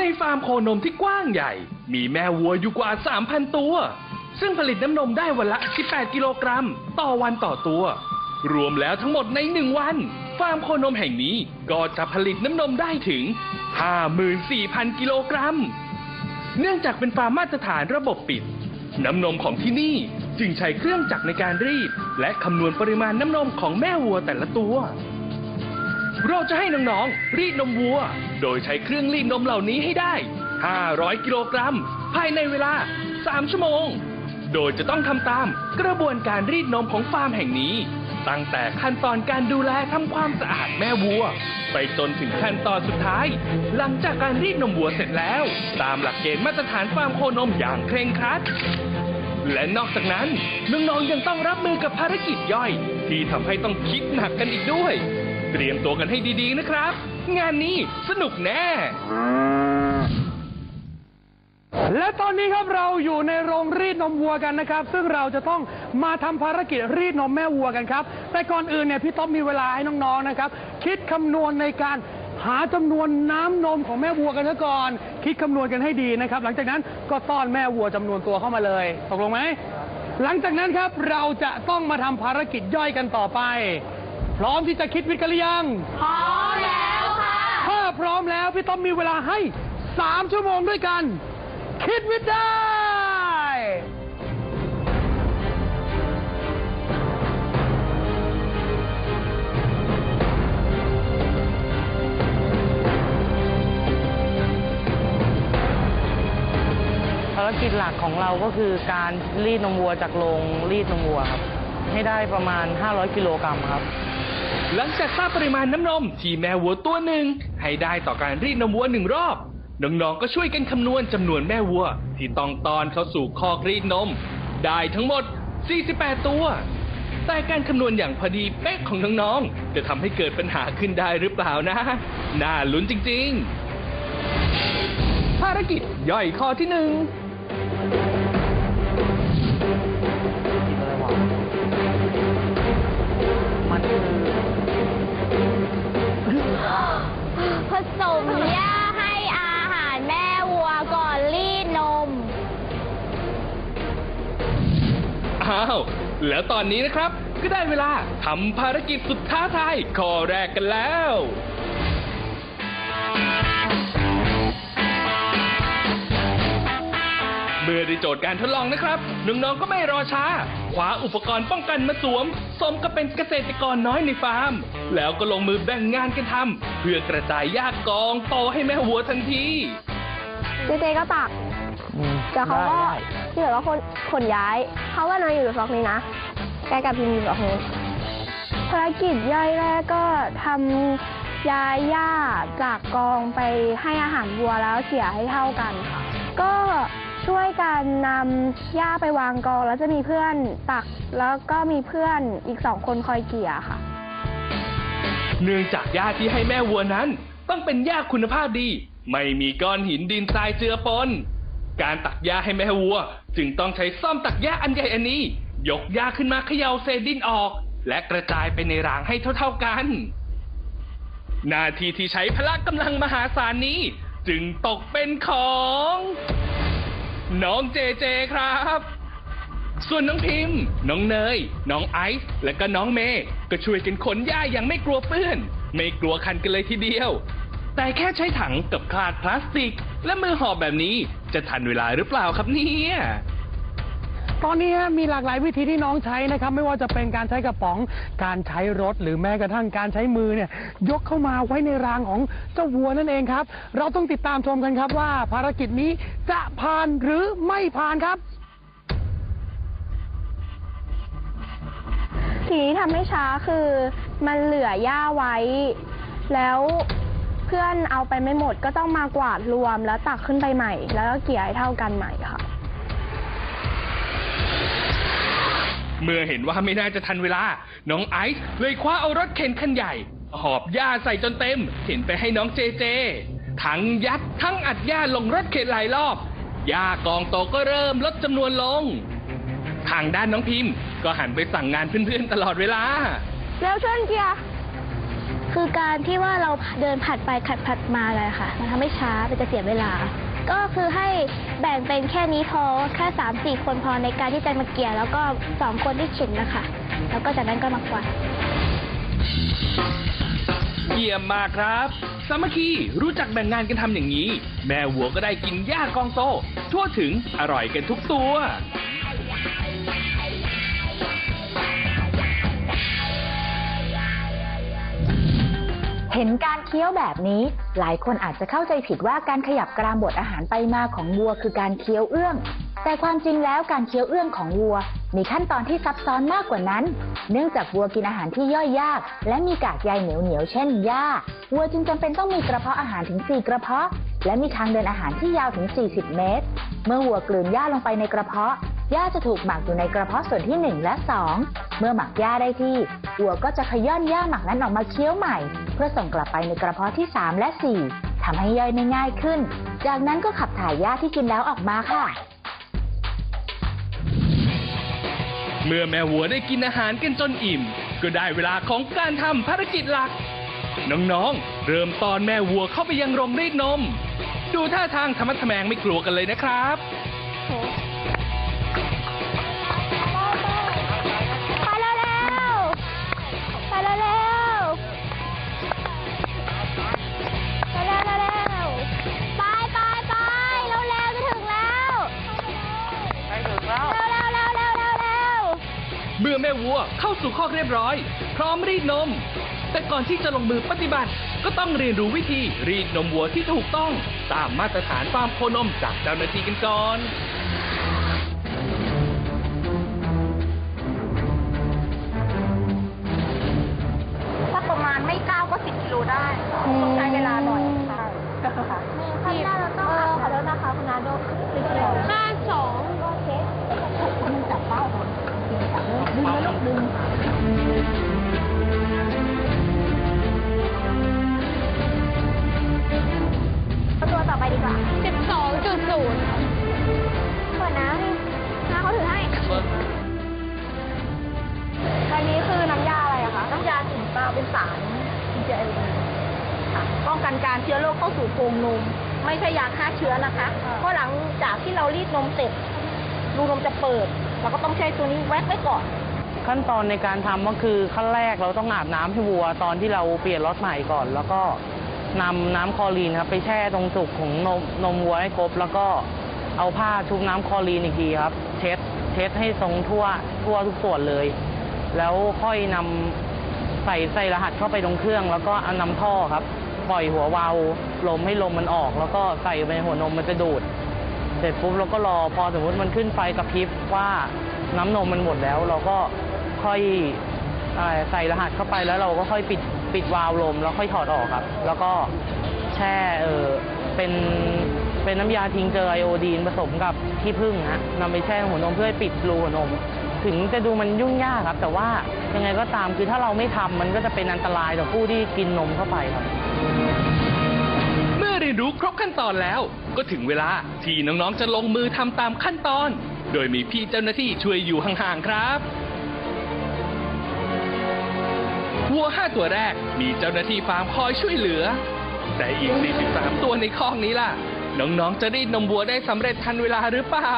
ในฟาร์มโคนมที่กว้างใหญ่ มีแม่วัวอยู่กว่า 3,000 ตัว ซึ่งผลิตน้ำนมได้วันละ 18 กิโลกรัม ต่อวันต่อตัว รวมแล้วทั้งหมดในหนึ่งวัน ฟาร์มโคนมแห่งนี้ก็จะผลิตน้ำนมได้ถึง 54,000 กิโลกรัม เนื่องจากเป็นฟาร์มมาตรฐานระบบปิด น้ำนมของที่นี่จึงใช้เครื่องจักรในการรีด และคำนวณปริมาณน้ำนมของแม่วัวแต่ละตัว เราจะให้น้องๆ รีดนมวัว โดยใช้เครื่องรีดนมเหล่านี้ให้ได้ 500 กิโลกรัม ภายในเวลา 3 ชั่วโมง โดยจะต้องทำตามกระบวนการรีดนมของฟาร์มแห่งนี้ ตั้งแต่ขั้นตอนการดูแลทำความสะอาดแม่วัว ไปจนถึงขั้นตอนสุดท้าย หลังจากการรีดนมวัวเสร็จแล้ว ตามหลักเกณฑ์มาตรฐานฟาร์มโคนมอย่างเคร่งครัดและนอกจากนั้นน้องๆยังต้องรับมือกับภารกิจย่อย ที่ทำให้ต้องคิดหนักกันอีกด้วย เตรียมตัวกันให้ดีๆนะครับ งานนี้สนุกแน่ และตอนนี้ครับเราอยู่ในโรงรีดนมวัวกันนะครับ ซึ่งเราจะต้องมาทำภารกิจรีดนมแม่วัวกันครับ แต่ก่อนอื่นเนี่ยพี่ต๊อบมีเวลาให้น้องๆนะครับ คิดคำนวณในการหาจำนวนน้ำนมของแม่วัวกันซะก่อน คิดคำนวณกันให้ดีนะครับ หลังจากนั้นก็ต้อนแม่วัวจำนวนตัวเข้ามาเลยตกลงไหม หลังจากนั้นครับเราจะต้องมาทำภารกิจย่อยกันต่อไป พร้อมที่จะคิดวิทย์กันหรือยัง พร้อมแล้วค่ะ ถ้าพร้อมแล้วพี่ต้อมมีเวลาให้ 3 ชั่วโมงด้วยกัน คิดวิทย์ได้ภารกิจหลักของเราก็คือการรีดนมวัวจากโรงรีดนมวัวครับ ให้ได้ประมาณ 500 กิโลกรัมครับ หลังจากทราบปริมาณน้ำนมที่แม่วัวตัวหนึ่งให้ได้ต่อการรีดนมวัวหนึ่งรอบ น้องๆก็ช่วยกันคำนวณจำนวนแม่วัว ที่ต้องตอนเข้าสู่คอกรีดนม ได้ทั้งหมด 48 ตัว แต่การคำนวณอย่างพอดีเป๊ะของน้องๆ จะทำให้เกิดปัญหาขึ้นได้หรือเปล่านะ น่าลุ้นจริงๆ ภารกิจย่อยข้อที่หนึ่ง สมหญ้าให้อาหารแม่วัวก่อนรีดนม อ้าว แล้วตอนนี้นะครับ ก็ได้เวลาทำภารกิจสุดท้าทายข้อแรกกันแล้ว มื่อได้โจทย์การทดลองนะครับน้องๆก็ไม่รอช้าคว้าอุปกรณ์ป้องกันมาสวมสมกับเป็นเกษตรกรน้อยในฟาร์ม แล้วก็ลงมือแบ่งงานกันทำเพื่อกระจายหญ้ากองโตให้แม่วัวทันทีเจเจก็ตักอืมแต่เขาก็ได้ที่เหลือก็คนขนย้ายเขาว่านายอยู่ในฟลอกนี้นะแกกับพิมพ์อยู่ฟลอกนู้นภารกิจย่อยแรกก็ทำย้ายหญ้าจากกองไปให้อาหารวัวแล้วเขี่ยให้เท่ากันค่ะ ก็ ช่วยกันนำหญ้าไปวางกอง แล้วจะมีเพื่อนตัก แล้วก็มีเพื่อนอีกสองคนคอยเกี่ยค่ะ เนื่องจากหญ้าที่ให้แม่วัวนั้น ต้องเป็นหญ้าคุณภาพดี ไม่มีก้อนหินดินทรายเจือปน การตักหญ้าให้แม่วัว จึงต้องใช้ซ่อมตักหญ้าอันใหญ่อันนี้ ยกหญ้าขึ้นมาเขย่าเศษดินออก และกระจายไปในรางให้เท่า ๆกัน หน้าที่ที่ใช้พละกำลังมหาศาลนี้ จึงตกเป็นของ น้องเจเจครับ ส่วนน้องพิมพ์ น้องเนย น้องไอซ์ และก็น้องเมย์ก็ช่วยกันขนหญ้าอย่างไม่กลัวเปื้อน ไม่กลัวคันกันเลยทีเดียว แต่แค่ใช้ถังกับคลาดพลาสติก และมือหอบแบบนี้จะทันเวลาหรือเปล่าครับเนี่ย ตอนนี้มีหลากหลายวิธีที่น้องใช้นะครับ ไม่ว่าจะเป็นการใช้กระป๋อง การใช้รถหรือแม้กระทั่งการใช้มือเนี่ยยกเข้ามาไว้ในรางของเจ้าวัวนั่นเองครับ เราต้องติดตามชมกันครับว่าภารกิจนี้จะผ่านหรือไม่ผ่านครับ ทีนี้ทำให้ช้าคือมันเหลือหญ้าไว้ แล้วเพื่อนเอาไปไม่หมดก็ต้องมากวาดรวมแล้วตักขึ้นไปใหม่ แล้วก็เกี่ยให้เท่ากันใหม่ค่ะ เมื่อเห็นว่าไม่น่าจะทันเวลา น้องไอซ์เลยคว้าเอารถเข็นคันใหญ่ หอบหญ้าใส่จนเต็ม เข็นไปให้น้องเจเจ ทั้งยัดทั้งอัดหญ้าลงรถเข็นหลายรอบหญ้ากองโตก็เริ่มลดจำนวนลง ทางด้านน้องพิมพ์ ก็หันไปสั่งงานเพื่อนๆตลอดเวลา แล้วช่วยเกียร์คือการที่ว่าเราเดินผัดไปขัดผัดมาเลยค่ะ มันทำให้ช้ามันจะเสียเวลา ก็คือให้แบ่งเป็นแค่นี้พอแค่สามสี่คนพอในการที่จะมาเกี่ยแล้วก็สองคนที่เข็นนะคะ แล้วก็จากนั้นก็มากวาดเยี่ยมมากครับ สามัคคีรู้จักแบ่งงานกันทำอย่างนี้ แม่วัวก็ได้กินหญ้ากองโต ทั่วถึงอร่อยกันทุกตัว เห็นการเคี้ยวแบบนี้ หลายคนอาจจะเข้าใจผิดว่าการขยับกรามบดอาหารไปมาของวัวคือการเคี้ยวเอื้อง แต่ความจริงแล้วการเคี้ยวเอื้องของวัว มีขั้นตอนที่ซับซ้อนมากกว่านั้น เนื่องจากวัวกินอาหารที่ย่อยยาก และมีกากใยเหนียวเหนียวเช่นหญ้าวัวจึงจำเป็นต้องมีกระเพาะอาหารถึง 4 กระเพาะ และมีทางเดินอาหารที่ยาวถึง 40 เมตร เมื่อวัวกลืนหญ้าลงไปในกระเพาะหญ้าจะถูกหมักอยู่ในกระเพาะส่วนที่ 1 และ 2 เมื่อหมักหญ้าได้ที่วัวก็จะขย้อนหญ้าหมักนั้นออกมาเคี้ยวใหม่ พื่อส่งกลับไปในกระเพาะที่ 3 และ 4ทำให้ย่อยได้ง่ายขึ้น จากนั้นก็ขับถ่ายหญ้าที่กินแล้วออกมาค่ะ เมื่อแม่วัวได้กินอาหารกันจนอิ่ม ก็ได้เวลาของการทำภารกิจหลัก น้องๆ เริ่มตอนแม่วัวเข้าไปยังโรงรีดนม ดูท่าทางธรรมะแมงไม่กลัวกันเลยนะครับ เมื่อแม่วัวเข้าสู่คอกเรียบร้อย พร้อมรีดนม แต่ก่อนที่จะลงมือปฏิบัติ ก็ต้องเรียนรู้วิธีรีดนมวัวที่ถูกต้อง ตามมาตรฐานฟาร์มโคนมจากเจ้าหน้าที่กันก่อนาเป็นสารทีเจค่ะป้องกันการเชื้อโรคเข้าสู่โพรงนม ไม่ใช่ยาฆ่าเชื้อนะคะเพราะหลังจากที่เรารีดนมเสร็จรูนมจะเปิด เราก็ต้องใช้ตัวนี้แวะไว้ก่อน ขั้นตอนในการทำก็คือขั้นแรกเราต้องอาบน้ำให้วัวตอนที่เราเปลี่ยนรถใหม่ก่อน แล้วก็นำน้ำคลอรีนครับไปแช่ตรงจุกของนมนมวัวให้ครบ แล้วก็เอาผ้าชุบน้ำคลอรีนอีกทีครับ เช็ดเช็ดให้ตรงทั่วทั่วทุกส่วนเลย แล้วค่อยนำ ใส่ใส่รหัสเข้าไปตรงเครื่อง แล้วก็เอานำท่อครับ ปล่อยหัววาล์วลมให้ลมมันออก แล้วก็ใส่ไปในหัวนมมันจะดูด เสร็จปุ๊บเราก็รอพอสมมติมันขึ้นไฟกระพริบว่าน้ำนมมันหมดแล้ว เราก็ค่อยใส่รหัสเข้าไปแล้วเราก็ค่อยปิดปิดวาล์วลม แล้วค่อยถอดออกครับ แล้วก็แช่เออเป็นเป็นน้ำยาทิ้งเจอไอโอดีนผสมกับขี้ผึ้งฮะนำไปแช่หัวนมเพื่อปิดรูหัวนม ถึงจะดูมันยุ่งยากครับ แต่ว่ายังไงก็ตามคือถ้าเราไม่ทำมันก็จะเป็นอันตรายต่อผู้ที่กินนมเข้าไปครับ เมื่อเรียนรู้ครบขั้นตอนแล้ว ก็ถึงเวลาที่น้องๆจะลงมือทำตามขั้นตอน โดยมีพี่เจ้าหน้าที่ช่วยอยู่ห่างๆครับวัวห้าตัวแรกมีเจ้าหน้าที่ฟาร์มคอยช่วยเหลือ แต่อีก 43 ตัวในคอกนี้ล่ะ น้องๆ จะรีดนมวัวได้สำเร็จทันเวลาหรือเปล่า